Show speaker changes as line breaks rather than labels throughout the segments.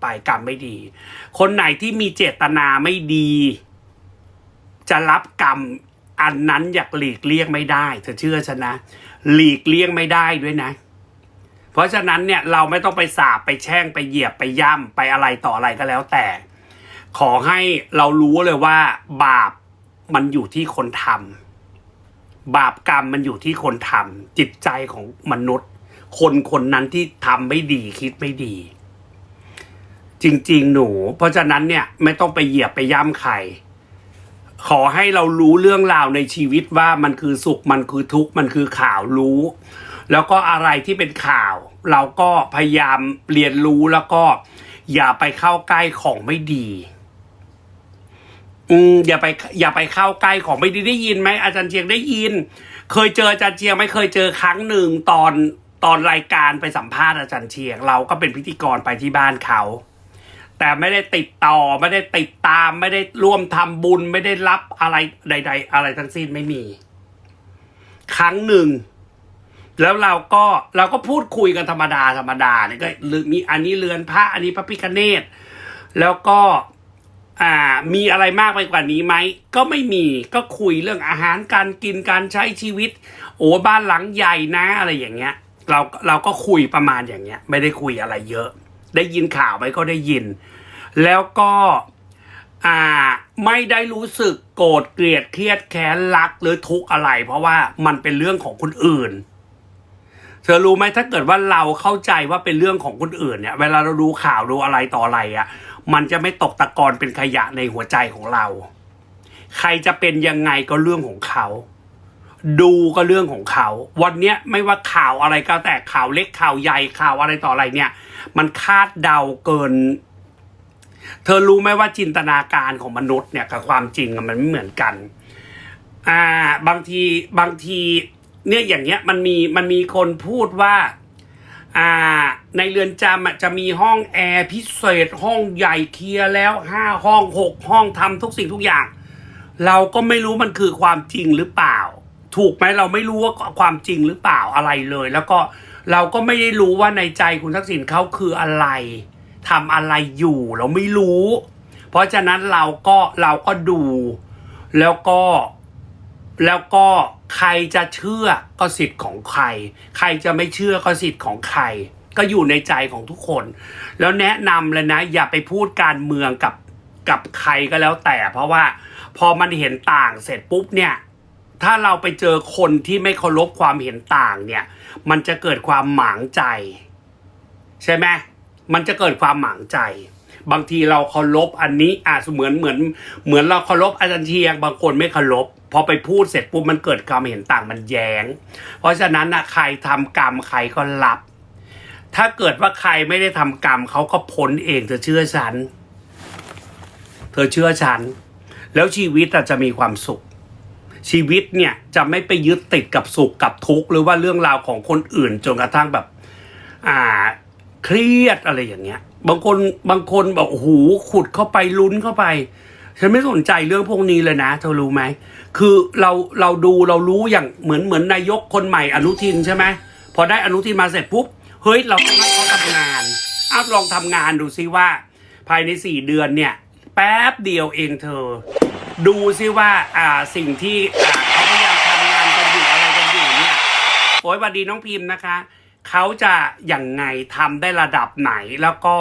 ไปกรรมไม่ดี คนไหนที่มีเจตนาไม่ดี จะรับกรรมอันนั้นอยากหลีกเลี่ยงไม่ได้ เธอเชื่อฉันนะ หลีกเลี่ยงไม่ได้ด้วยนะ เพราะฉะนั้นเนี่ยเราไม่ต้องไปสาบไปแช่งไปเหยียบไปย่ำไปอะไรต่ออะไรก็แล้วแต่ ขอให้เรารู้เลยว่า บาปมันอยู่ที่คนทำบาปกรรมมันอยู่ที่คนทำจิตใจของมนุษย์ คนคนนั้นที่ทำไม่ดีคิดไม่ดี จริง ๆ หนู เพราะฉะนั้นเนี่ยไม่ต้องไปเหยียบไปย่ำใครขอให้เรารู้เรื่องราวในชีวิตว่ามันคือสุขมันคือทุกข์มันคือข่าวรู้ แล้วก็อะไรที่เป็นข่าว เราก็พยายามเรียนรู้แล้วก็ อย่าไปเข้าใกล้ของไม่ดี อืมอย่าไป อย่าไปเข้าใกล้ของไม่ดีได้ยินไหมอาจารย์เชียงได้ยิน เคยเจออาจารย์เชียงไหม่เคยเจอครั้งหนึ่งตอนตอนรายการไปสัมภาษณ์อาจารย์เชียง เราก็เป็นพิธีกรไปที่บ้านเขา แต่ไม่ได้ติดต่อไม่ได้ติดตาม ไม่ได้ร่วมทำบุญ ไม่ได้รับอะไรใด ๆ อะไรทั้งสิ้นไม่มี ครั้งหนึ่ง แล้วเราก็เราก็พูดคุยกันธรรมดาธรรมดาเนี่ยก็มีอันนี้เรือนพระอันนี้พระพิคเนตแล้วก็อ่ามีอะไรมากไปกว่านี้ไหมก็ไม่มีก็คุยเรื่องอาหารการกินการใช้ชีวิต โอ้บ้านหลังใหญ่นะอะไรอย่างเงี้ย เราเราก็คุยประมาณอย่างเงี้ย ไม่ได้คุยอะไรเยอะ ได้ยินข่าวไหมก็ได้ยิน แล้วก็อ่าไม่ได้รู้สึกโกรธเกลียดเครียดแค้นรักหรือทุกข์อะไร เพราะว่ามันเป็นเรื่องของคนอื่น เธอรู้ไหมถ้าเกิดว่าเราเข้าใจว่าเป็นเรื่องของคนอื่นเนี่ย เวลาเราดูข่าวดูอะไรต่ออะไรอะ่ะ มันจะไม่ตกตะกอนเป็นขยะในหัวใจของเรา ใครจะเป็นยังไงก็เรื่องของเขา ดูก็เรื่องของเขา วันเนี้ยไม่ว่าข่าวอะไรก็แต่ข่าวเล็กข่าวใหญ่ข่าวอะไรต่ออะไรเนี่ย มันคาดเดาเกิน เธอรู้ไหมว่าจินตนาการของมนุษย์เนี่ยกับความจริงมันไม่เหมือนกัน อ่า บางทีบางทีเนี่ยอย่างเงี้ยมันมีมันมีคนพูดว่า อ่า ในเรือนจำจะมีห้องแอร์พิเศษห้องใหญ่เคลียร์แล้วห้าห้องหกห้องทำทุกสิ่งทุกอย่าง เราก็ไม่รู้มันคือความจริงหรือเปล่า ถูกไหมเราไม่รู้ว่าความจริงหรือเปล่าอะไรเลย แล้วก็เราก็ไม่ได้รู้ว่าในใจคุณทักษิณเขาคืออะไร ทำอะไรอยู่เราไม่รู้ เพราะฉะนั้นเราก็เราก็ดู แล้วก็แล้วก็ใครจะเชื่อก็สิทธิ์ของใคร ใครจะไม่เชื่อก็สิทธิ์ของใคร ก็อยู่ในใจของทุกคน แล้วแนะนำเลยนะ อย่าไปพูดการเมืองกับกับใครก็แล้วแต่ เพราะว่าพอมันเห็นต่างเสร็จปุ๊บเนี่ยถ้าเราไปเจอคนที่ไม่เคารพความเห็นต่างเนี่ย มันจะเกิดความหมางใจ ใช่ไหม มันจะเกิดความหมางใจ บางทีเราเคารพอันนี้อะเหมือนเหมือน เหมือนเราเคารพอาจารย์เชียง บางคนไม่เคารพพอไปพูดเสร็จปุ๊บมันเกิดความเห็นต่างมันแย้ง เพราะฉะนั้นนะใครทำกรรมใครก็รับ ถ้าเกิดว่าใครไม่ได้ทำกรรมเขาก็พ้นเองเธอเชื่อฉัน เธอเชื่อฉัน แล้วชีวิตจะมีความสุข ชีวิตเนี่ยจะไม่ไปยึดติดกับสุขกับทุกข์หรือว่าเรื่องราวของคนอื่นจนกระทั่งแบบ อ่า เครียดอะไรอย่างเงี้ย บางคนบางคนบอกโอ้โหขุดเข้าไปลุ้นเข้าไป ฉันไม่สนใจเรื่องพวกนี้เลยนะเธอรู้ไหมคือเราเราดูเรารู้อย่างเหมือนเหมือนนายกคนใหม่อนุทินใช่ไหมพอได้อนุทินมาเสร็จปุ๊บเฮ้ยเราต้องให้เขาทำงานอ้าวลองทำงานดูซิว่า ภายในสี่เดือนเนี่ย แป๊บเดียวเองเธอ ดูซิว่าอ่าสิ่งที่อ่าเขาพยายามทำงานกันอยู่อะไรกันอยู่เนี่ยโอ้ยสวัสดีน้องพิมพ์นะคะ เขาจะอย่างไงทำได้ระดับไหนแล้วก็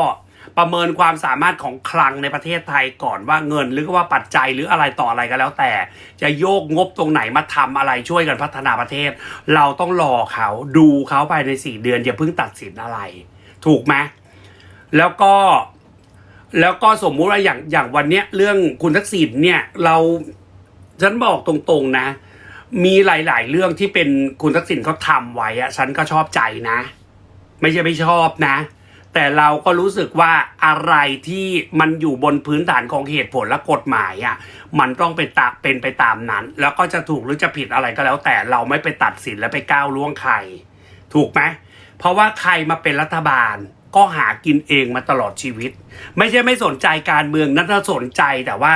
ประเมินความสามารถของคลังในประเทศไทยก่อนว่าเงินหรือว่าปัจจัยหรืออะไรต่ออะไรก็แล้วแต่ จะโยกงบตรงไหนมาทำอะไรช่วยกันพัฒนาประเทศ เราต้องรอเขาดูเขาภายในสี่เดือนอย่าเพิ่งตัดสินอะไร ถูกไหมแล้วก็แล้วก็สมมุติว่าอย่างอย่างวันเนี้ยเรื่องคุณทักษิณเนี่ยเราฉันบอกตรงๆนะ มีหลาย ๆ เรื่องที่เป็นคุณทักษิณเขาทำไว้อะฉันก็ชอบใจนะ ไม่ใช่ไม่ชอบนะ แต่เราก็รู้สึกว่าอะไรที่มันอยู่บนพื้นฐานของเหตุผลและกฎหมายอะมันต้องเป็นตาเป็นไปตามนั้น แล้วก็จะถูกหรือจะผิดอะไรก็แล้ว แต่เราไม่ไปตัดสินและไปก้าวล่วงใคร ถูกไหมเพราะว่าใครมาเป็นรัฐบาลก็หากินเองมาตลอดชีวิต ไม่ใช่ไม่สนใจการเมืองนั้นสนใจแต่ว่า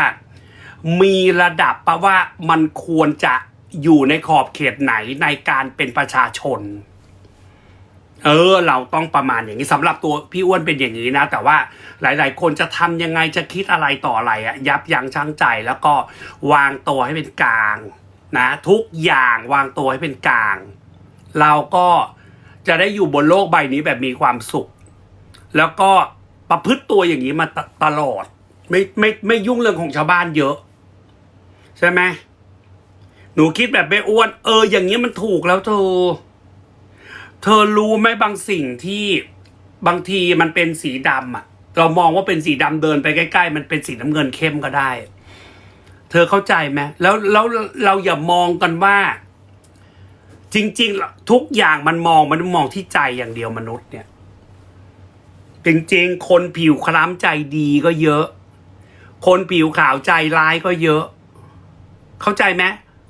มีระดับปะว่ามันควรจะ อยู่ในขอบเขตไหนในการเป็นประชาชน เออ เราต้องประมาณอย่างนี้สำหรับตัวพี่อ้วนเป็นอย่างนี้นะ แต่ว่าหลาย ๆ คนจะทำยังไงจะคิดอะไรต่ออะไรอะยับยั้งชั่งใจแล้วก็วางตัวให้เป็นกลางนะทุกอย่างวางตัวให้เป็นกลาง เราก็จะได้อยู่บนโลกใบนี้แบบมีความสุข แล้วก็ประพฤติตัวอย่างนี้มาตตลอด ไม่ไม่ไม่ยุ่งเรื่องของชาวบ้านเยอะ ใช่ไหม หนูคิดแบบไม่อ้วน เออ อย่างนี้มันถูกแล้วเธอ เธอรู้ไหมบางสิ่งที่บางทีมันเป็นสีดำอะเรามองว่าเป็นสีดำเดินไปใกล้ ๆ มันเป็นสีน้ำเงินเข้มก็ได้ เธอเข้าใจไหมแล้วแล้วเราอย่ามองกันว่า จริง ๆ ทุกอย่างมันมองมันมองที่ใจอย่างเดียวมนุษย์เนี่ยจริงๆ คนผิวคล้ำใจดีก็เยอะ คนผิวขาวใจร้ายก็เยอะ เข้าใจไหม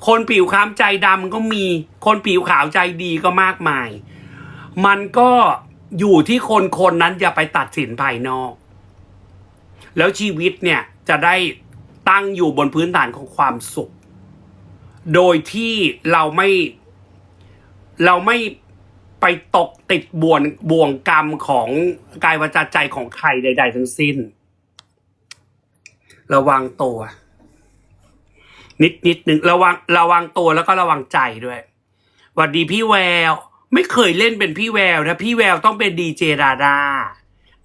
คนผิวคล้ำใจดำก็มี คนผิวขาวใจดีก็มากมาย มันก็อยู่ที่คนคนนั้นอย่าไปตัดสินภายนอก แล้วชีวิตเนี่ยจะได้ตั้งอยู่บนพื้นฐานของความสุข โดยที่เราไม่เราไม่ไปตกติดบ่วงบ่วงกรรมของกายวาจาใจของใครใด ๆ ทั้งสิ้น ระวังตัว นิดนิดหนึ่งระวังระวังตัวแล้วก็ระวังใจด้วยหวัดดีพี่แวว ไม่เคยเล่นเป็นพี่แววนะพี่แววต้องเป็นดีเจดาดา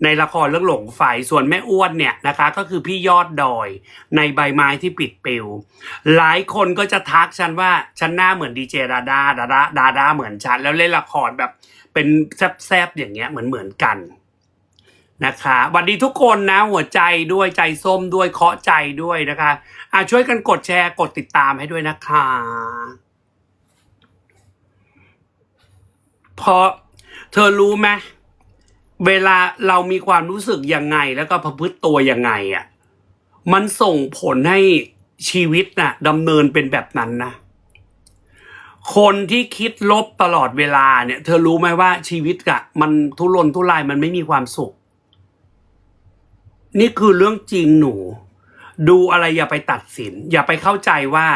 ในละครเรื่องหลงไฟส่วนแม่อ้วนเนี่ยนะคะ ก็คือพี่ยอดดอยในใบไม้ที่ปิดปิว หลายคนก็จะทักฉันว่าฉันหน้าเหมือนดีเจดาดาดาดาดาดาเหมือนฉันแล้วเล่นละครแบบเป็นแซบๆอย่างเงี้ยเหมือนเหมือนกัน นะคะสวัสดีทุกคนนะหัวใจด้วยใจส้มด้วยเคาะใจด้วยนะคะอะช่วยกันกดแชร์กดติดตามให้ด้วยนะคะเพราะเธอรู้ไหมเวลาเรามีความรู้สึกยังไง แล้วก็ประพฤติตัวยังไงอะมันส่งผลให้ชีวิตน่ะดำเนินเป็นแบบนั้นนะคนที่คิดลบตลอดเวลาเนี่ย เธอรู้ไหมว่าชีวิตอะมันทุรนทุรายมันไม่มีความสุข นี่คือเรื่องจริงหนู ดูอะไรอย่าไปตัดสิน อย่าไปเข้าใจว่า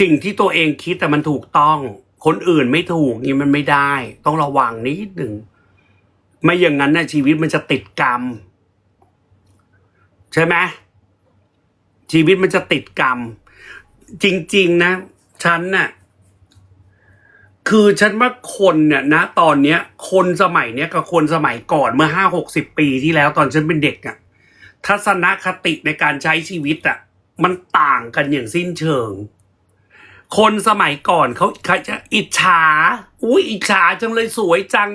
สิ่งที่ตัวเองคิดแต่มันถูกต้อง คนอื่นไม่ถูกนี่มันไม่ได้ ต้องระวังนิดหนึ่งไม่อย่างนั้นนะชีวิตมันจะติดกรรม ใช่ไหมชีวิตมันจะติดกรรม จริง ๆ นะ ฉันน่ะคือฉันว่าคนเนี่ยนะ ตอนเนี้ย คนสมัยเนี้ยกับคนสมัยก่อนเมื่อห้าหกสิบปีที่แล้วตอนฉันเป็นเด็กอะ ทัศนคติในการใช้ชีวิตอะมันต่างกันอย่างสิ้นเชิง คนสมัยก่อนเขาเขาจะอิจฉา อุ้ยอิจฉาจังเลยสวยจัง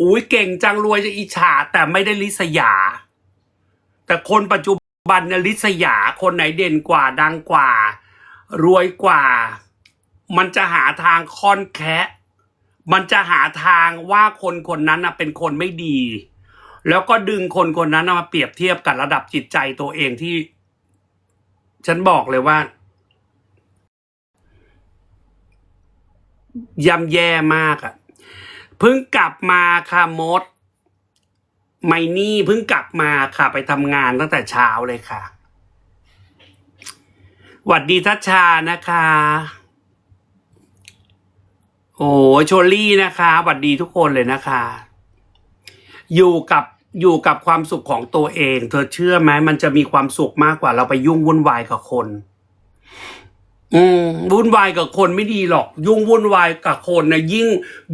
อุ้ยเก่งจังรวยจะอิจฉา แต่ไม่ได้ลิษยา แต่คนปัจจุบันเนี่ยลิษยาคนไหนเด่นกว่าดังกว่า รวยกว่า มันจะหาทางค่อนแคะ มันจะหาทางว่าคนคนนั้นน่ะเป็นคนไม่ดี แล้วก็ดึงคนคนนั้นมาเปรียบเทียบกับระดับจิตใจตัวเองที่ ฉันบอกเลยว่าย่ำแย่มากอะ่ะเพิ่งกลับมาค่ะมด ไมนี่เพิ่งกลับมาค่ะ ไปทำงานตั้งแต่เช้าเลยค่ะหวัดดีทัชชานะคะ โอ้โชลี่นะคะหวัดดีทุกคนเลยนะคะ อยู่กับ อยู่กับความสุขของตัวเอง เธอเชื่อไหมมันจะมีความสุขมากกว่าเราไปยุ่งวุ่นวายกับคน อืมวุ่นวายกับคนไม่ดีหรอก ยุ่งวุ่นวายกับคนนะยิ่ง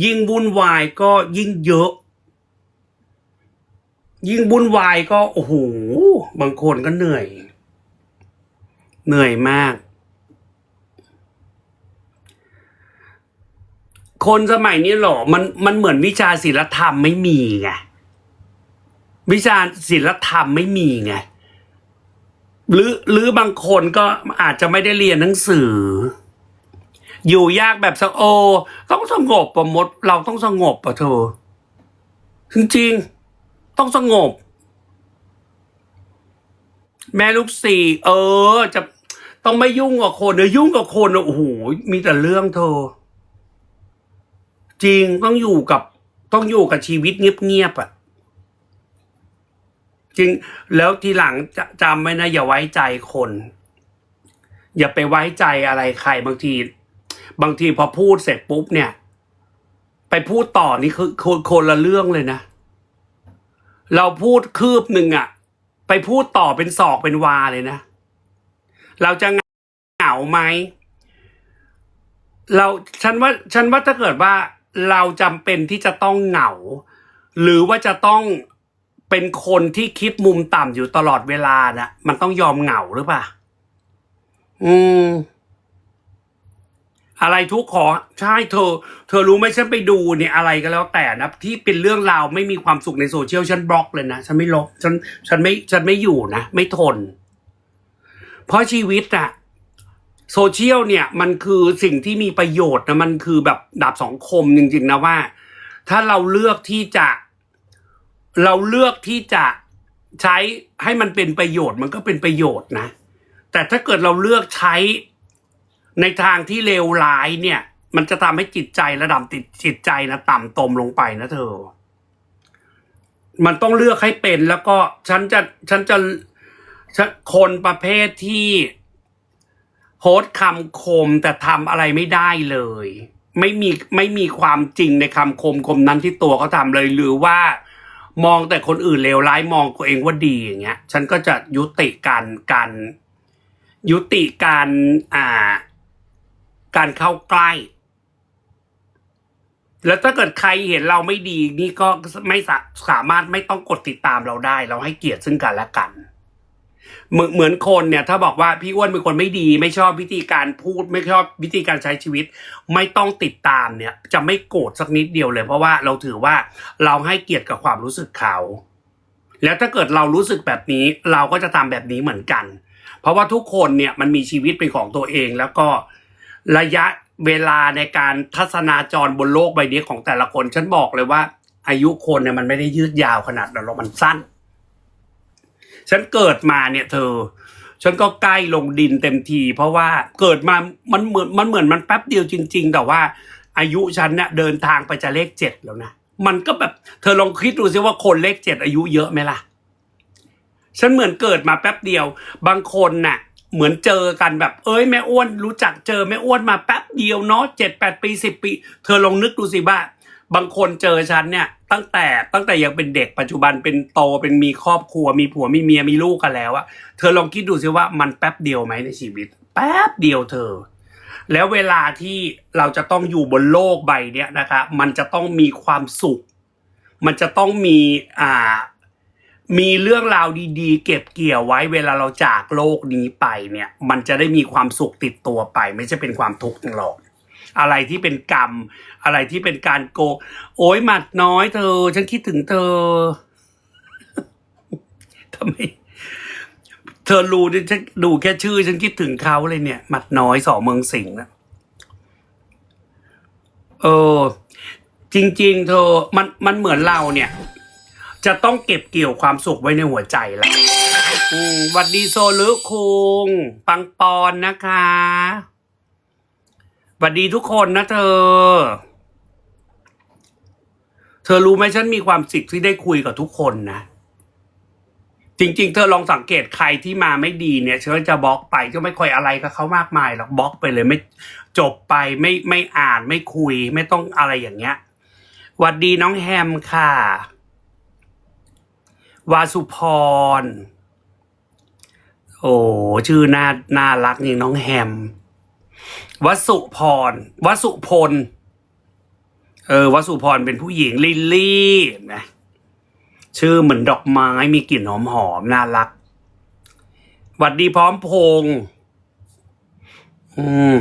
ยิ่งวุ่นวายก็ยิ่งเยอะ ยิ่งวุ่นวายก็โอ้โหบางคนก็เหนื่อย เหนื่อยมาก คนสมัยนี้หรอมันมันเหมือนวิชาศิลธรรมไม่มีไง วิชาศิลธรรมไม่มีไงหรือหรือบางคนก็อาจจะไม่ได้เรียนหนังสือ อยู่ยากแบบสโอ ต้องสงบประมด เราต้องสงบปะเธอจริงๆต้องสงบ แม่ลูกสี่เออ จะต้องไม่ยุ่งกับคนเดี๋ยวยุ่งกับคนโอ้โหมีแต่เรื่องเธอ จริงต้องอยู่กับ ต้องอยู่กับชีวิตเงียบๆอะ จริง แล้วทีหลังจจำไว้นะ อย่าไว้ใจคน อย่าไปไว้ใจอะไรใครบางที บางทีพอพูดเสร็จปุ๊บเนี่ย ไปพูดต่อนี่คือคนคนละเรื่องเลยนะ เราพูดคืบหนึ่งอะไปพูดต่อเป็นศอกเป็นวาเลยนะ เราจะเหงาไหมเราฉันว่าฉันว่าถ้าเกิดว่าเราจำเป็นที่จะต้องเหงา หรือว่าจะต้อง เป็นคนที่คิดมุมต่ำอยู่ตลอดเวลานะมันต้องยอมเหงาหรือเปล่า อืม อะไรทุกข์ขอใช่เธอ เธอรู้ไหมฉันไปดูเนี่ยอะไรก็แล้วแต่นะที่เป็นเรื่องราวไม่มีความสุขในโซเชียลฉันบล็อกเลยนะฉันไม่ลบฉัน ฉันไม่ฉันไม่อยู่นะไม่ทน เพราะชีวิตอะโซเชียลเนี่ยมันคือสิ่งที่มีประโยชน์นะมันคือแบบดาบสองคมจริงๆนะว่า ถ้าเราเลือกที่จะ เราเลือกที่จะใช้ให้มันเป็นประโยชน์มันก็เป็นประโยชน์นะ แต่ถ้าเกิดเราเลือกใช้ในทางที่เลวร้ายเนี่ย มันจะทำให้จิตใจระดับติดจิตใจนะต่ำตมลงไปนะเธอ มันต้องเลือกให้เป็นแล้วก็ฉันจะฉันจะฉันคนประเภทที่โพสคำคมแต่ทำอะไรไม่ได้เลย ไม่มีไม่มีความจริงในคำคมคมนั้นที่ตัวเขาทำเลยหรือว่า มองแต่คนอื่นเลวร้ายมองตัวเองว่าดีอย่างเงี้ย ฉันก็จะยุติการการยุติการอ่า การเข้าใกล้ แล้วถ้าเกิดใครเห็นเราไม่ดีนี่ก็ไม่สาสามารถไม่ต้องกดติดตามเราได้ เราให้เกียรติซึ่งกันและกัน เหมือนเหมือนคนเนี่ยถ้าบอกว่าพี่อ้วนเป็นคนไม่ดี ไม่ชอบวิธีการพูด ไม่ชอบวิธีการใช้ชีวิต ไม่ต้องติดตามเนี่ย จะไม่โกรธสักนิดเดียวเลย เพราะว่าเราถือว่าเราให้เกียรติกับความรู้สึกเขา แล้วถ้าเกิดเรารู้สึกแบบนี้ เราก็จะทำแบบนี้เหมือนกัน เพราะว่าทุกคนเนี่ยมันมีชีวิตเป็นของตัวเองแล้วก็ระยะเวลาในการทัศนาจรบนโลกใบนี้ของแต่ละคน ฉันบอกเลยว่า อายุคนเนี่ยมันไม่ได้ยืดยาวขนาดนั้นหรอกมันสั้น ฉันเกิดมาเนี่ยเธอ ฉันก็ใกล้ลงดินเต็มที เพราะว่าเกิดมามันเหมือนมันเหมือนมันแป๊บเดียวจริง ๆ แต่ว่า อายุฉันเนี่ยเดินทางไปจะเลขเจ็ดแล้วนะมันก็แบบ เธอลองคิดดูซิว่าคนเลขเจ็ดอายุเยอะไหมล่ะ ฉันเหมือนเกิดมาแป๊บเดียว บางคนน่ะ เหมือนเจอกันแบบ เอ้ยแม่อ้วนรู้จักเจอแม่อ้วนมาแป๊บเดียวเนาะเจ็ดแปดปีสิบปี เธอลองนึกดูสิว่า บางคนเจอฉันเนี่ย ตั้งแต่ตั้งแต่ยังเป็นเด็กปัจจุบันเป็นโตเป็นมีครอบครัว มีผัวมีเมียมีลูกกันแล้วอะเธอลองคิดดูสิว่ามันแป๊บเดียวไหมในชีวิต แป๊บเดียวเธอ แล้วเวลาที่เราจะต้องอยู่บนโลกใบเนี้ยนะคะ มันจะต้องมีความสุข มันจะต้องมีอ่ามีเรื่องราวดีๆ เก็บเกี่ยวไว้เวลาเราจากโลกนี้ไปเนี่ย มันจะได้มีความสุขติดตัวไป ไม่ใช่เป็นความทุกข์ตลอด อะไรที่เป็นกรรม อะไรที่เป็นการโกงโอ้ยหมัดน้อยเธอ ฉันคิดถึงเธอทำไมเธอรู้ดิฉันดูแค่ชื่อ ฉันคิดถึงเขาเลยเนี่ย หมัดน้อยสอเมืองสิงห์นะเออ จริง ๆ เธอมันมันเหมือนเราเนี่ย จะต้องเก็บเกี่ยวความสุขไว้ในหัวใจละอืมวัดดีโซลุคุงปังปอนนะคะ วัดดีทุกคนนะเธอ เธอรู้ไหมฉันมีความสิทธิ์ที่ได้คุยกับทุกคนนะ จริง ๆ เธอลองสังเกตใครที่มาไม่ดีเนี่ยฉันจะบล็อกไปก็ไม่ค่อยอะไรกับเขามากมายหรอกบล็อกไปเลยไม่จบไปไม่ไม่อ่านไม่คุย ไม่ต้องอะไรอย่างเงี้ยหวัดดีน้องแฮมค่ะ วาสุพร โอ้ชื่อน่าน่ารักนี่น้องแฮม วสุพรวสุพล เออวสุพรเป็นผู้หญิงลิลลี่นะชื่อเหมือนดอกไม้มีกลิ่นหอมหอมๆน่ารักหวัดดีพร้อมพงษ์อืม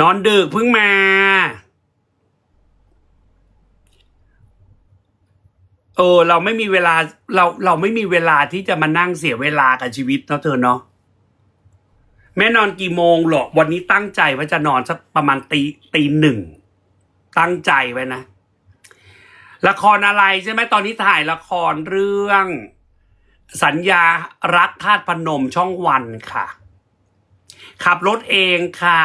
นอนดึกเพิ่งมา เออ เราไม่มีเวลาเราเราไม่มีเวลาที่จะมานั่งเสียเวลากับชีวิตเนาะเธอเนาะ แม่นอนกี่โมงหรอกวันนี้ตั้งใจว่าจะนอนสักประมาณตีตีหนึ่งตั้งใจไว้นะ ละครอะไรใช่ไหมตอนนี้ถ่ายละครเรื่อง สัญญารักธาตุพนมช่องวันค่ะ ขับรถเองค่ะ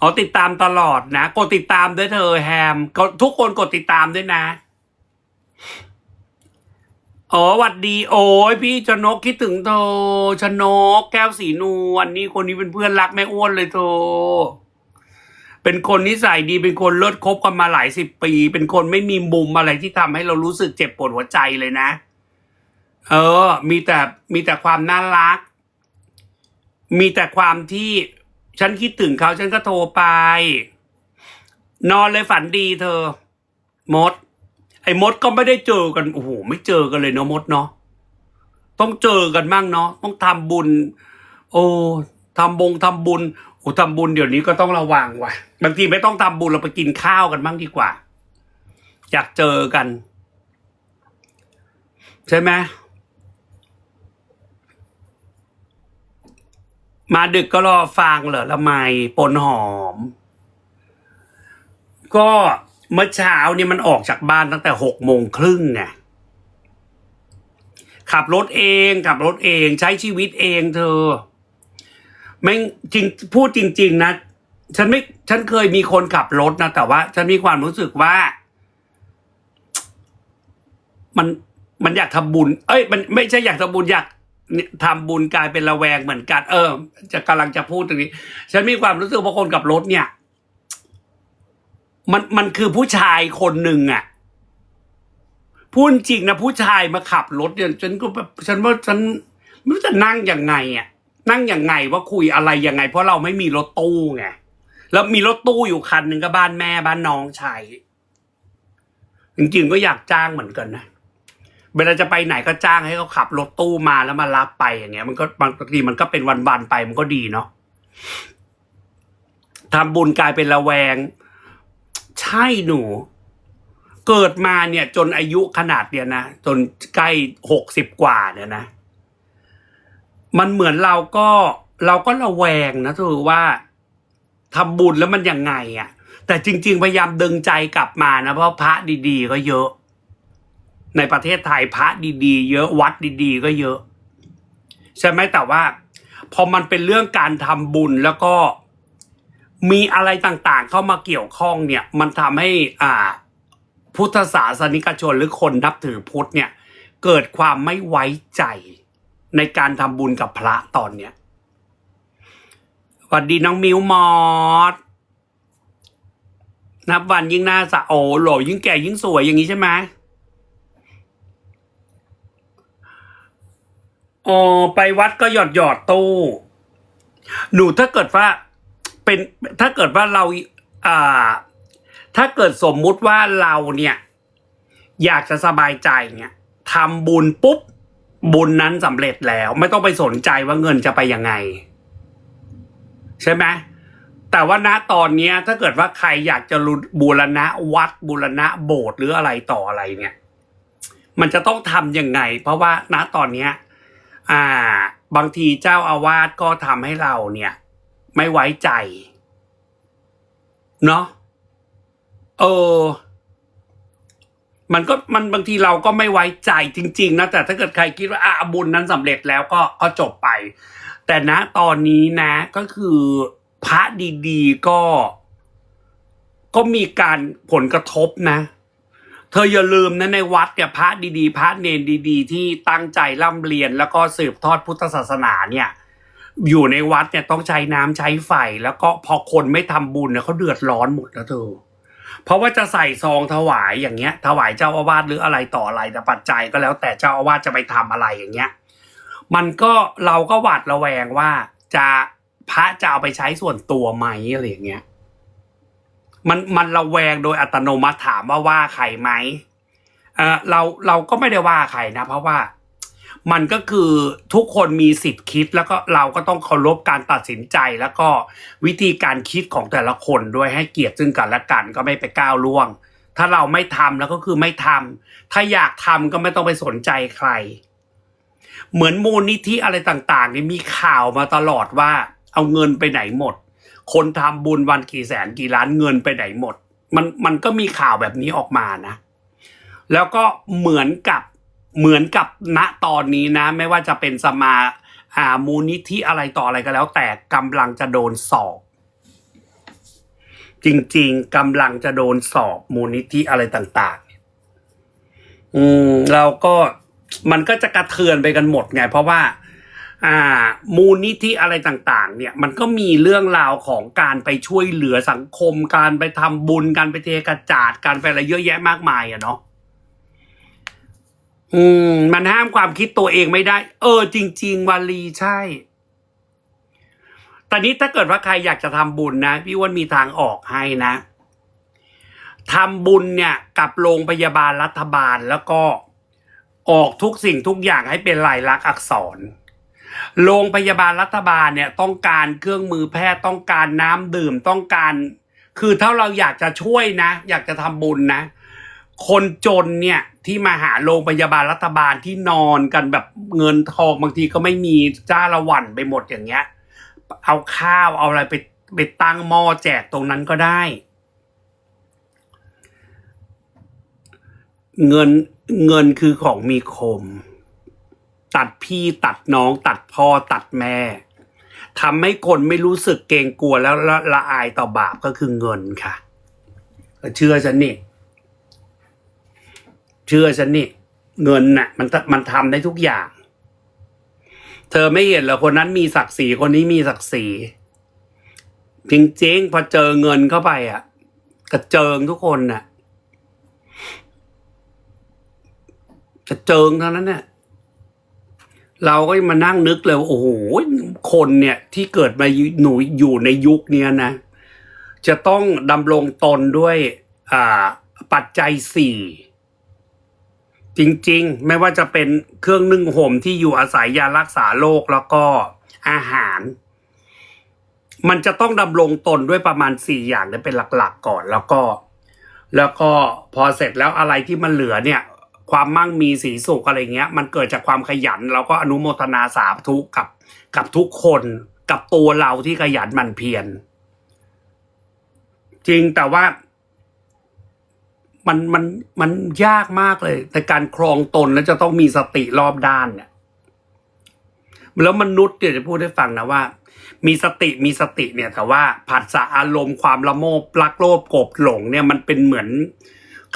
อ๋อติดตามตลอดนะ กดติดตามด้วยเธอแฮมก็ทุกคนกดติดตามด้วยนะ อ๋อหวัดดี โอ้ยพี่ชนกคิดถึงเธอชนกแก้วสีนวลนนี่คนนี้เป็นเพื่อนรักแม่อ้วนเลยเธอเป็นคนนิสัยดีเป็นคนเลิศคบกันมาหลายสิบปี เป็นคนไม่มีมุมอะไรที่ทำให้เรารู้สึกเจ็บปวดหัวใจเลยนะ เออ มีแต่มีแต่ความน่ารัก มีแต่ความที่ฉันคิดถึงเขาฉันก็โทรไป นอนเลยฝันดีเธอมด ไอ้มดก็ไม่ได้เจอกันโอ้โหไม่เจอกันเลยเนาะมดเนาะต้องเจอกันมั่งเนาะต้องทำบุญ โอ้ทำบงทำบุญโอ้ทำบุญเดี๋ยวนี้ก็ต้องระวังว่ะบางทีไม่ต้องทำบุญเราไปกินข้าวกันบ้างดีกว่า อยากเจอกัน ใช่ไหมมาดึกก็รอฟังเหรอละไมปนหอม ก็ เมื่อเช้าเนี่ยมันออกจากบ้านตั้งแต่หกโมงครึ่งไงขับรถเองขับรถเองใช้ชีวิตเองเธอแม่งจริงพูดจริง ๆ นะ ฉันไม่ฉันเคยมีคนขับรถนะ แต่ว่า ฉันมีความรู้สึกว่า มันมันอยากทำบุญ เอ้ย มันไม่ใช่อยากทำบุญอยากทำบุญกลายเป็นระแวงเหมือนกัน เออ จะกำลังจะพูดตรงนี้ ฉันมีความรู้สึกว่าคนขับรถเนี่ย มันมันคือผู้ชายคนหนึ่งอะพูดจริงนะผู้ชายมาขับรถเนี่ยฉันก็แบบฉันว่าฉันไม่รู้จะนั่งยังไงอะนั่งยังไงว่าคุยอะไรยังไง เพราะเราไม่มีรถตู้ไงแล้วมีรถตู้อยู่คันหนึ่งก็บ้านแม่บ้านน้องใช้จริงๆก็อยากจ้างเหมือนกันนะเวลาจะไปไหนก็จ้างให้เขาขับรถตู้มาแล้วมารับไปอย่างเงี้ย มันก็บางทีมันก็เป็นวันๆไปมันก็ดีเนาะทำบุญกลายเป็นระแวง ใช่หนู เกิดมาเนี่ยจนอายุขนาดเนี้ยนะจนใกล้หกสิบกว่าเนี่ยนะ มันเหมือนเราก็เราก็ระแวงนะถือว่าทำบุญแล้วมันยังไงอะ่ะ แต่จริง ๆ พยายามดึงใจกลับมานะ เพราะพระดีๆ ก็เยอะ ในประเทศไทยพระดีๆ เยอะวัดดีๆ ก็เยอะ ใช่ไหมแต่ว่า พอมันเป็นเรื่องการทำบุญแล้วก็ มีอะไรต่างๆ เข้ามาเกี่ยวข้องเนี่ยมันทำให้อ่าพุทธศาสนิกชนหรือคนนับถือพุทธเนี่ยเกิดความไม่ไว้ใจในการทำบุญกับพระตอนเนี้ยสวัสดีน้องมิวมอสนับวันยิ่งหน้าสะโอโหลยิ่งแก่ยิ่งสวยอย่างนี้ใช่ไหมอ๋อไปวัดก็หยอดหยอดตู้ หนูถ้าเกิดว่า เป็นถ้าเกิดว่าเราอ่าถ้าเกิดสมมุติว่าเราเนี่ย อยากจะสบายใจเนี่ยทำบุญปุ๊บ บุญนั้นสำเร็จแล้ว ไม่ต้องไปสนใจว่าเงินจะไปยังไง ใช่ไหมแต่ว่าณตอนนี้ถ้าเกิดว่าใครอยากจะรุบูรณะวัดบูรณะโบสถ์หรืออะไรต่ออะไรเนี่ย มันจะต้องทำยังไง เพราะว่าณตอนนี้อ่า บางทีเจ้าอาวาสก็ทำให้เราเนี่ย ไม่ไว้ใจ เนาะเออ มันก็มันบางทีเราก็ไม่ไว้ใจจริง ๆ นะ แต่ถ้าเกิดใครคิดว่าอะบุญนั้นสำเร็จแล้วก็ก็จบไป แต่ณตอนนี้นะก็คือพระดีๆก็ ก็มีการผลกระทบนะ เธออย่าลืมนะในวัดเนี่ยพระดีๆ พระเนนดี ๆ ที่ตั้งใจร่ำเรียนแล้วก็สืบทอดพุทธศาสนาเนี่ย อยู่ในวัดเนี่ยต้องใช้น้ำใช้ไฟ แล้วก็พอคนไม่ทำบุญเนี่ยเขาเดือดร้อนหมดนะเธอเพราะว่าจะใส่ซองถวายอย่างเงี้ย ถวายเจ้าอาวาสหรืออะไรต่ออะไรแต่ปัจจัยก็แล้วแต่เจ้าอาวาสจะไปทำอะไรอย่างเงี้ย มันก็เราก็หวาดระแวงว่าจะพระจะเอาไปใช้ส่วนตัวไหมอะไรอย่างเงี้ย มันมันระแวงโดยอัตโนมัติถามว่าว่าใครไหมเออเราเราก็ไม่ได้ว่าใครนะ เพราะว่า มันก็คือทุกคนมีสิทธิ์คิดแล้วก็เราก็ต้องเคารพการตัดสินใจ แล้วก็วิธีการคิดของแต่ละคนด้วยให้เกียรติซึ่งกันและกันก็ไม่ไปก้าวล่วง ถ้าเราไม่ทำแล้วก็คือไม่ทำถ้าอยากทำก็ไม่ต้องไปสนใจใคร เหมือนมูลนิธิอะไรต่างๆนี่มีข่าวมาตลอดว่า เอาเงินไปไหนหมด คนทำบุญวันกี่แสนกี่ล้านเงินไปไหนหมด มันมันก็มีข่าวแบบนี้ออกมานะ แล้วก็เหมือนกับ เหมือนกับณตอนนี้นะ ไม่ว่าจะเป็นสมาอ่ามูลนิธิอะไรต่ออะไรก็แล้ว แต่กำลังจะโดนสอบ จริง ๆกำลังจะโดนสอบมูลนิธิอะไรต่าง ๆ อืมเราก็มันก็จะกระเทือนไปกันหมดไง เพราะว่า อ่า มูลนิธิอะไรต่าง ๆ เนี่ย มันก็มีเรื่องราวของการไปช่วยเหลือสังคม การไปทำบุญการไปเทกระจาดการไปอะไรเยอะแยะมากมายอะเนาะ อืม มันห้ามความคิดตัวเองไม่ได้ เออ จริง ๆวาลีใช่ ตอนนี้ถ้าเกิดว่าใครอยากจะทำบุญนะพี่วันมีทางออกให้นะทำบุญเนี่ยกับโรงพยาบาลรัฐบาลแล้วก็ออกทุกสิ่งทุกอย่างให้เป็นลายลักษณ์อักษร โรงพยาบาลรัฐบาลเนี่ยต้องการเครื่องมือแพทย์ต้องการน้ำดื่มต้องการ คือถ้าเราอยากจะช่วยนะ อยากจะทำบุญนะ คนจนเนี่ยที่มาหาโรงพยาบาลรัฐบาลที่นอนกันแบบเงินทองบางทีก็ไม่มีจ้าละวันไปหมดอย่างเงี้ย เอาข้าวเอาอะไรไปไปตั้งหม้อแจกตรงนั้นก็ได้ เงินเงินคือของมีคม ตัดพี่ตัดน้องตัดพ่อตัดแม่ทำให้คนไม่รู้สึกเกรงกลัวแล้วละละอายต่อบาปก็คือเงินค่ะ เชื่อฉันนี่ ชื่อฉันนี่ เงินน่ะ มันมันทำได้ทุกอย่าง เธอไม่เห็นหรอคนนั้นมีศักดิ์ศรีคนนี้มีศักดิ์ศรีจริงๆพอเจอเงินเข้าไปอะกระเจิงทุกคนน่ะกระเจิงเท่านั้นเนี่ยเราก็มานั่งนึกเลยว่าโอ้โหคนเนี่ย ที่เกิดมาหนูอยู่ในยุคเนี้ยนะ จะต้องดำรงตนด้วย อ่า ปัจจัยสี่ จริงๆ ไม่ว่าจะเป็นเครื่องนึ่งห่มที่อยู่อาศัยยารักษาโรคแล้วก็อาหาร มันจะต้องดำรงตนด้วยประมาณสี่อย่างนี้เป็นหลักๆก่อน แล้วก็ แล้วก็พอเสร็จแล้วอะไรที่มันเหลือเนี่ย ความมั่งมีสีสุขอะไรเงี้ย มันเกิดจากความขยันเราก็อนุโมทนาสาธุกับ กับทุกคนกับตัวเราที่ขยันหมันเพียรจริงแต่ว่า มันมันมันยากมากเลยในการครองตนแล้วจะต้องมีสติรอบด้านเนี่ยแล้วมนุษย์เดี๋ยวจะพูดให้ฟังนะว่า มีสติมีสติเนี่ย แต่ว่าผัสสะอารมณ์ความละโมบรักโลภโกรธหลงเนี่ยมันเป็นเหมือน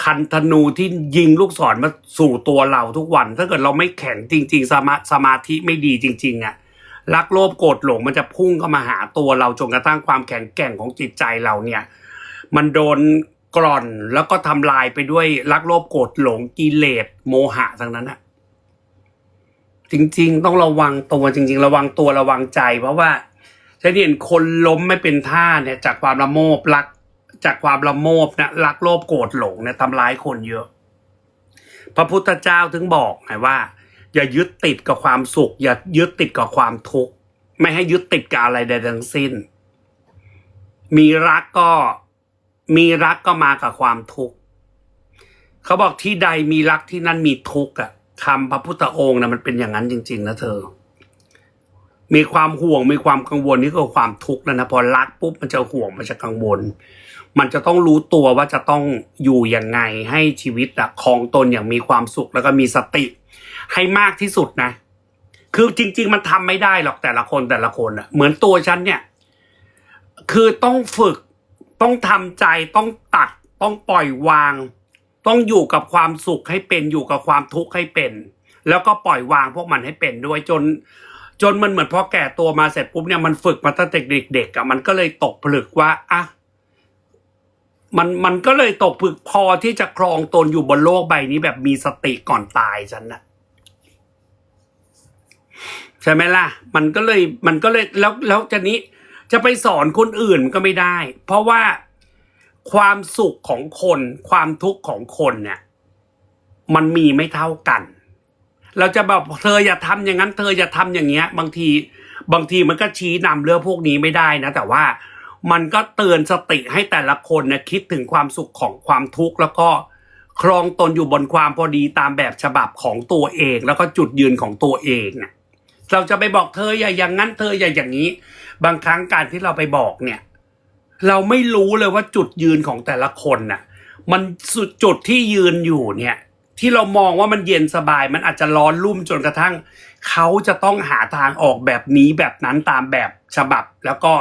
คันธนูที่ยิงลูกศรมาสู่ตัวเราทุกวัน ถ้าเกิดเราไม่แข็งจริง ๆ สมาสมาธิไม่ดีจริง ๆอะรักโลภโกรธหลงมันจะพุ่งเข้ามาหาตัวเราจนกระทั่งความแข็งแกร่งของจิตใจเราเนี่ย มันโดน กร่อนแล้วก็ทำลายไปด้วยรักโลภโกรธหลงกิเลสโมหะทั้งนั้นอะจริง ๆ ต้องระวังตัวจริง ๆ ระวังตัวระวังใจ เพราะว่าฉันเห็นคนล้มไม่เป็นท่าเนี่ย จากความละโมบรัก จากความละโมบเนี่ยรักโลภโกรธหลงเนี่ยทำร้ายคนเยอะ พระพุทธเจ้าถึงบอกไงว่า อย่ายึดติดกับความสุข อย่ายึดติดกับความทุกข์ไม่ให้ยึดติดกับอะไรใดทั้งสิ้น มีรักก็ มีรักก็มากับความทุกข์เขาบอกที่ใดมีรักที่นั่นมีทุกข์อะคำพระพุทธองค์นะมันเป็นอย่างนั้นจริง ๆ นะเธอ มีความห่วงมีความกังวลนี่ก็ความทุกข์แล้วนะพอรักปุ๊บมันจะห่วงมันจะกังวล มันจะต้องรู้ตัวว่าจะต้องอยู่ยังไงให้ชีวิตอะคองตนอย่างมีความสุขแล้วก็มีสติ ให้มากที่สุดนะ คือจริง ๆ มันทำไม่ได้หรอกแต่ละคนแต่ละคนอะเหมือนตัวฉันเนี่ย คือต้องฝึก ต้องทำใจต้องตัด ต้องปล่อยวาง ต้องอยู่กับความสุขให้เป็นอยู่กับความทุกข์ให้เป็น แล้วก็ปล่อยวางพวกมันให้เป็นด้วยจน จนมันเหมือนพอแก่ตัวมาเสร็จปุ๊บเนี่ยมันฝึกมาตั้งแต่เด็กๆอะมันก็เลยตกผลึกว่าอะมันมันก็เลยตกผลึกพอที่จะครองตนอยู่บนโลกใบนี้แบบมีสติก่อนตายฉันนะใช่ไหมล่ะ มันก็เลยมันก็เลยแล้วแล้วจะนี้ จะไปสอนคนอื่นก็ไม่ได้ เพราะว่าความสุขของคน ความทุกข์ของคนเนี่ย มันมีไม่เท่ากัน เราจะแบบเธออย่าทำอย่างนั้น เธออย่าทำอย่างเงี้ย บางที บางทีมันก็ชี้นำเรื่องพวกนี้ไม่ได้นะ แต่ว่ามันก็เตือนสติให้แต่ละคนนะคิดถึงความสุขของความทุกข์แล้วก็ครองตนอยู่บนความพอดีตามแบบฉบับของตัวเอง แล้วก็จุดยืนของตัวเองน่ะ เราจะไปบอกเธออย่าอย่างนั้นเธออย่าอย่างนี้ บางครั้งการที่เราไปบอกเนี่ย เราไม่รู้เลยว่าจุดยืนของแต่ละคนน่ะ มันสุดจุดที่ยืนอยู่เนี่ย ที่เรามองว่ามันเย็นสบาย มันอาจจะร้อนรุ่มจนกระทั่ง เขาจะต้องหาทางออกแบบนี้แบบนั้นตามแบบฉบับ แล้วก็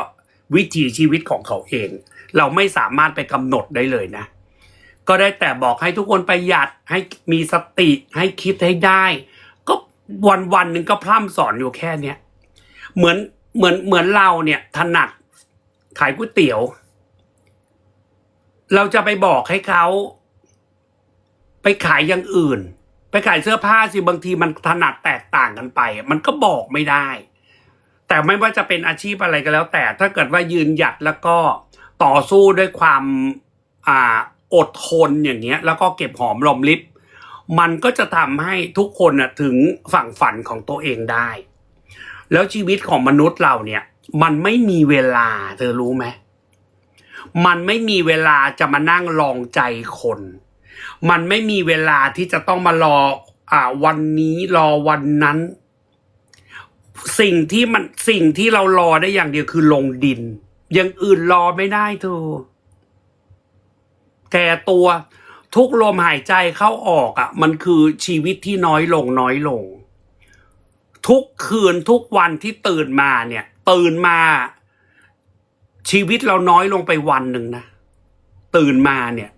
วิถีชีวิตของเขาเอง เราไม่สามารถไปกำหนดได้เลยนะ ก็ได้แต่บอกให้ทุกคนประหยัดให้มีสติให้คิดให้ได้ วันวันๆหนึ่งก็พร่ำสอนอยู่แค่เนี้ยเหมือนเหมือนเหมือนเราเนี่ยถนัดขายก๋วยเตี๋ยว เราจะไปบอกให้เขาไปขายอย่างอื่น ไปขายเสื้อผ้าสิบางทีมันถนัดแตกต่างกันไป มันก็บอกไม่ได้ แต่ไม่ว่าจะเป็นอาชีพอะไรก็แล้ว แต่ถ้าเกิดว่ายืนหยัดแล้วก็ต่อสู้ด้วยความอ่าอดทนอย่างเงี้ย แล้วก็เก็บหอมรอมริบ มันก็จะทำให้ทุกคนนะถึงฝั่งฝันของตัวเองได้ แล้วชีวิตของมนุษย์เราเนี่ย มันไม่มีเวลาเธอรู้ไหมมันไม่มีเวลาจะมานั่งลองใจคน มันไม่มีเวลาที่จะต้องมารออ่าวันนี้รอวันนั้น สิ่งที่มันสิ่งที่เรารอได้อย่างเดียวคือลงดิน อย่างอื่นรอไม่ได้เธอแก่ตัว ทุกลมหายใจเข้าออกอะ มันคือชีวิตที่น้อยลงน้อยลง ทุกคืนทุกวันที่ตื่นมาเนี่ย ตื่นมา ชีวิตเราน้อยลงไปวันหนึ่งนะตื่นมาเนี่ย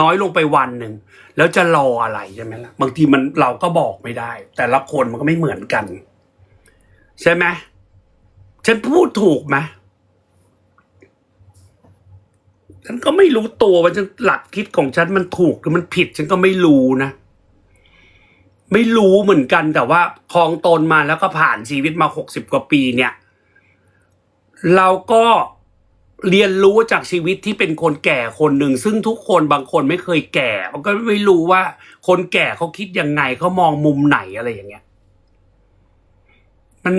น้อยลงไปวันหนึ่งแล้วจะรออะไรใช่ไหมล่ะ บางทีมันเราก็บอกไม่ได้ แต่ละคนมันก็ไม่เหมือนกัน ใช่ไหมฉันพูดถูกไหม ฉันก็ไม่รู้ตัวว่าฉันหลักคิดของฉันมันถูกหรือมันผิด ฉันก็ไม่รู้นะ ไม่รู้เหมือนกันแต่ว่าคลองตนมาแล้วก็ผ่านชีวิตมาหกสิบกว่าปีเนี่ย เราก็เรียนรู้จากชีวิตที่เป็นคนแก่คนหนึ่ง ซึ่งทุกคนบางคนไม่เคยแก่มันก็ไม่รู้ว่า คนแก่เขาคิดยังไงเขามองมุมไหนอะไรอย่างเงี้ย มัน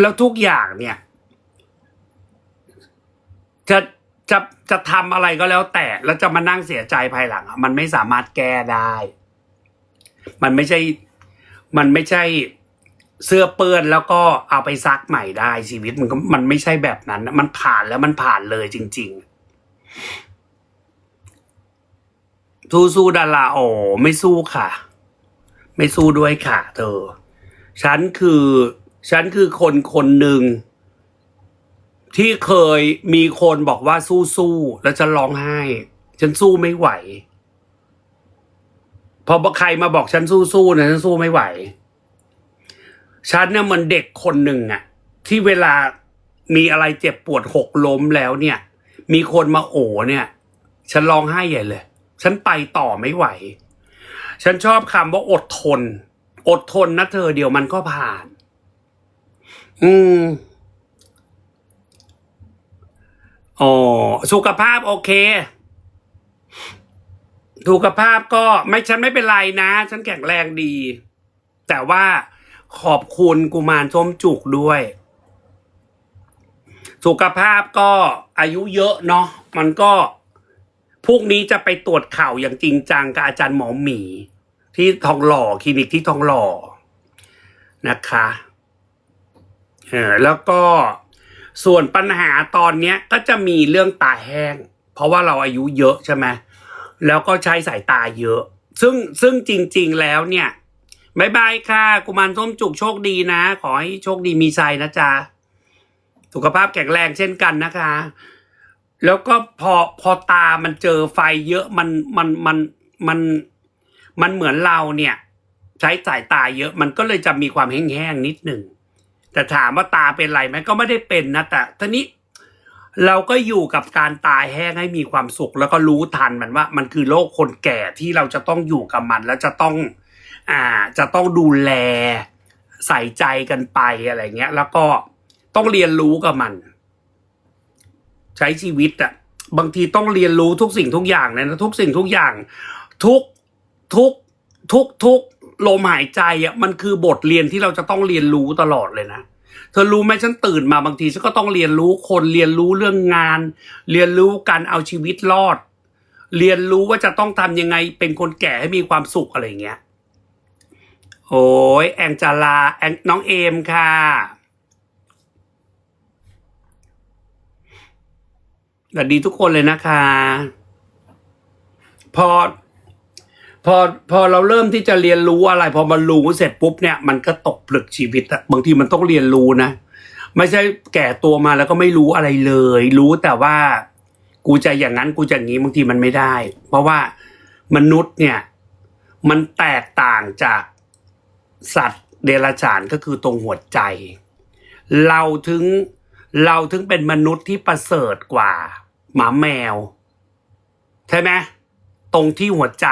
แล้วทุกอย่างเนี่ย จะ จะจะทำอะไรก็แล้วแต่ แล้วจะมานั่งเสียใจภายหลังอะมันไม่สามารถแก้ได้ มันไม่ใช่ มันไม่ใช่เสื้อเปื้อนแล้วก็เอาไปซักใหม่ได้ชีวิตมันก็มันไม่ใช่แบบนั้น มันผ่านแล้วมันผ่านเลยจริง ๆ สู้สู้ดาราโอไม่สู้ค่ะ ไม่สู้ด้วยค่ะ เธอ ฉันคือ ฉันคือคนคนหนึ่ง ที่เคยมีคนบอกว่าสู้สู้ๆแล้วฉันร้องไห้ ฉันสู้ไม่ไหว พอใครมาบอกฉันสู้สู้ๆนะฉันสู้ไม่ไหว ฉันเนี่ยเหมันเด็กคนหนึ่งอะที่เวลามีอะไรเจ็บปวดหกล้มแล้วเนี่ย มีคนมาโอเนี่ย ฉันร้องไห้ใหญ่เลย ฉันไปต่อไม่ไหว ฉันชอบคำว่าอดทน อดทนนะเธอเดี๋ยวมันก็ผ่าน อืม อ๋อสุขภาพโอเคสุขภาพก็ไม่ฉันไม่เป็นไรนะ ฉันแข็งแรงดี แต่ว่าขอบคุณกุมารส้มจุกด้วย สุขภาพก็อายุเยอะเนาะมันก็พรุ่งนี้จะไปตรวจเข่าอย่างจริงจังกับอาจารย์หมอหมี ที่ทองหล่อคลินิกที่ทองหล่อนะคะเออแล้วก็ ส่วนปัญหาตอนเนี้ยก็จะมีเรื่องตาแห้ง เพราะว่าเราอายุเยอะใช่ไหมแล้วก็ใช้สายตาเยอะ ซึ่งซึ่งจริง ๆแล้วเนี่ยบายบายค่ะ กุมารส้มจุกโชคดีนะ ขอให้โชคดีมีชัยนะจ๊ะสุขภาพแข็งแรงเช่นกันนะคะ แล้วก็พอพอตามันเจอไฟเยอะมันมันมันมันมันเหมือนเราเนี่ย ใช้สายตาเยอะมันก็เลยจะมีความแห้งๆนิดหนึ่ง แต่ถามว่าตาเป็นไรไหมก็ไม่ได้เป็นนะแต่ทีนี้เราก็อยู่กับการตายแห้งให้มีความสุข แล้วก็รู้ทันมันว่า มันคือโรคคนแก่ที่เราจะต้องอยู่กับมัน แล้วจะต้อง อ่า จะต้องดูแลใส่ใจกันไปอะไรเงี้ย แล้วก็ต้องเรียนรู้กับมัน ใช้ชีวิตอะบางทีต้องเรียนรู้ทุกสิ่งทุกอย่างเลยนะทุกสิ่งทุกอย่าง ทุกทุกทุกทุก ลมหายใจอะมันคือบทเรียนที่เราจะต้องเรียนรู้ตลอดเลยนะเธอรู้ไหมฉันตื่นมาบางทีฉันก็ต้องเรียนรู้คนเรียนรู้เรื่องงาน เรียนรู้การเอาชีวิตรอด เรียนรู้ว่าจะต้องทำยังไง เป็นคนแก่ให้มีความสุขอะไรเงี้ยโอ้ยแองจาลาแองน้องเอมค่ะสวัสดีทุกคนเลยนะคะ พอ พอพอเราเริ่มที่จะเรียนรู้อะไร พอมันรู้เสร็จปุ๊บเนี่ยมันก็ตกผลึกชีวิตอะบางทีมันต้องเรียนรู้นะ ไม่ใช่แก่ตัวมาแล้วก็ไม่รู้อะไรเลย รู้แต่ว่ากูจะอย่างนั้นกูจะอย่างนี้บางทีมันไม่ได้ เพราะว่ามนุษย์เนี่ย มันแตกต่างจากสัตว์เดรัจฉานก็คือตรงหัวใจ เราถึงเราถึงเป็นมนุษย์ที่ประเสริฐกว่า หมาแมว ใช่ไหมตรงที่หัวใจ